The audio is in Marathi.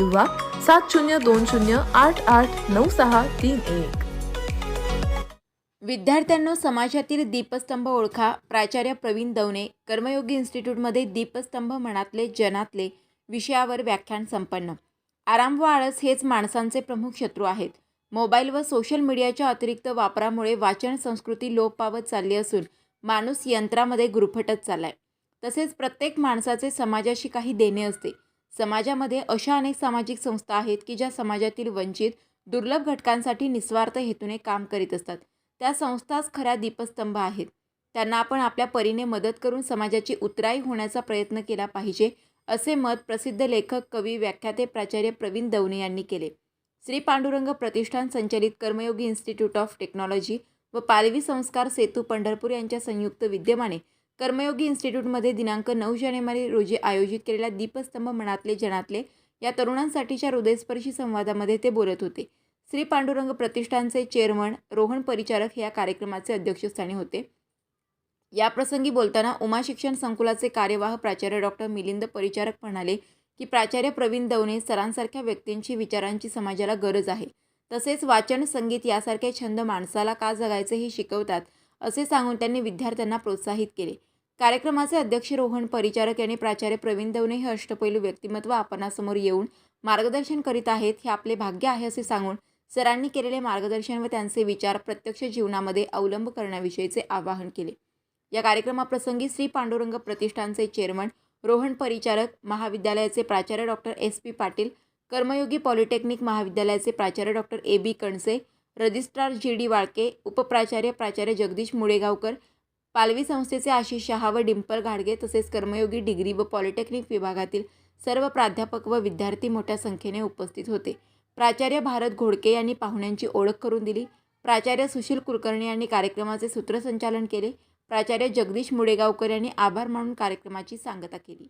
किंवा सात शून्य दोन शून्य आठ आठ नऊ सहा तीन एक. विद्यार्थ्यांनो समाजातील दीपस्तंभ ओळखा. प्राचार्य प्रवीण दवणे कर्मयोगी इन्स्टिट्यूटमध्ये दीपस्तंभ मनातले जनातले विषयावर व्याख्यान संपन्न. आराम व आळस हेच माणसांचे प्रमुख शत्रू आहेत. मोबाईल व सोशल मीडियाच्या अतिरिक्त वापरामुळे वाचन संस्कृती लोप पावत चालली असून माणूस यंत्रामध्ये गुरफटत चाललाय. तसेच प्रत्येक माणसाचे समाजाशी काही देणे असते. समाजामध्ये अशा अनेक सामाजिक संस्था आहेत की ज्या समाजातील वंचित दुर्लभ घटकांसाठी निस्वार्थ हेतूने काम करीत असतात. त्या संस्थाच खऱ्या दीपस्तंभ आहेत. त्यांना आपण आपल्या परीने मदत करून समाजाची उतराई होण्याचा प्रयत्न केला पाहिजे असे मत प्रसिद्ध लेखक कवी व्याख्याते प्राचार्य प्रवीण दवणे यांनी केले. श्री पांडुरंग प्रतिष्ठान संचलित कर्मयोगी इन्स्टिट्यूट ऑफ टेक्नॉलॉजी व पालवी संस्कार सेतू पंढरपूर यांच्या संयुक्त विद्यमाने कर्मयोगी इन्स्टिट्यूटमध्ये दिनांक नऊ जानेवारी रोजी आयोजित केलेल्या दीपस्तंभ मनातले जनातले या तरुणांसाठीच्या हृदयस्पर्शी संवादामध्ये ते बोलत होते. श्री पांडुरंग प्रतिष्ठानचे चेअरमन रोहन परिचारक हे या कार्यक्रमाचे अध्यक्षस्थानी होते. याप्रसंगी बोलताना उमा शिक्षण संकुलाचे कार्यवाह प्राचार्य डॉक्टर मिलिंद परिचारक म्हणाले की प्राचार्य प्रवीण दवणे सरांसारख्या व्यक्तींची विचारांची समाजाला गरज आहे. तसेच वाचन संगीत यासारखे छंद माणसाला का जगायचे हे शिकवतात असे सांगून त्यांनी विद्यार्थ्यांना प्रोत्साहित केले. कार्यक्रमाचे अध्यक्ष रोहन परिचारक यांनी प्राचार्य प्रवीण दवने हे अष्टपैलू व्यक्तिमत्व आपणासमोर येऊन मार्गदर्शन करीत आहेत हे आपले भाग्य आहे असे सांगून सरांनी केलेले मार्गदर्शन व त्यांचे विचार प्रत्यक्ष जीवनामध्ये अवलंब करण्याविषयीचे आवाहन केले. या कार्यक्रमाप्रसंगी श्री पांडुरंग प्रतिष्ठानचे चेअरमन रोहन परिचारक महाविद्यालयाचे प्राचार्य doctor S P Patil Karmayogi polytechnic महाविद्यालयाचे प्राचार्य doctor A B Kanse registrar G D Walke उपप्राचार्य प्राचार्य जगदीश मुळेगावकर पालवी संस्थेचे आशिष शहा व डिंपल घाडगे तसेच कर्मयोगी डिग्री व पॉलिटेक्निक विभागातील सर्व प्राध्यापक व विद्यार्थी मोठ्या संख्येने उपस्थित होते. प्राचार्य भारत घोडके यांनी पाहुण्यांची ओळख करून दिली. प्राचार्य सुशील कुलकर्णी यांनी कार्यक्रमाचे सूत्रसंचालन केले. प्राचार्य जगदीश मुडेगावकर यांनी आभार मानून कार्यक्रमाची सांगता केली.